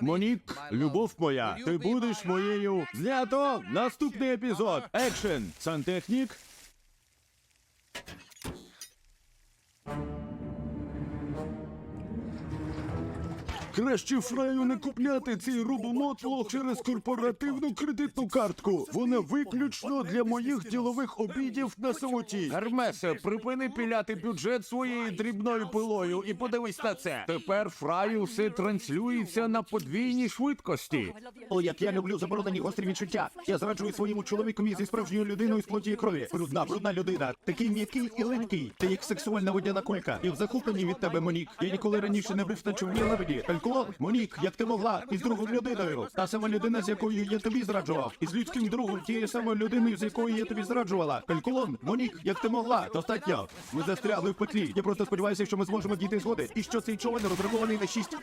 Монік, любов моя, ти будеш моєю. Знято! Наступний епізод. Екшен. Сантехнік. Краще фраю не купляти цей робомотло через корпоративну кредитну картку. Вона виключно для моїх ділових обідів на самоті. Гермесе, припини піляти бюджет своєю дрібною пилою і подивись на це. Тепер фраю все транслюється на подвійній швидкості. О, як я люблю заборонені гострі відчуття. Я зраджую своєму чоловікові зі справжньою людиною з плоті і крові. Брудна, брудна людина. Такий м'який і легкий. Ти як сексуальна водяна кулька. І в захопленні від тебе, Монік. Я ніколи раніше не був на човні лебеді. Калькулон, Монік, як ти могла? Із другою людиною. Та сама людина, з якою я тобі зраджував. Із людським другом, тією самою людиною, з якою я тобі зраджувала. Калькулон, Монік, як ти могла? Достатньо. Ми застрягли в петлі. Я просто сподіваюся, що ми зможемо дійти згоди. І що цей човен розрахований на шість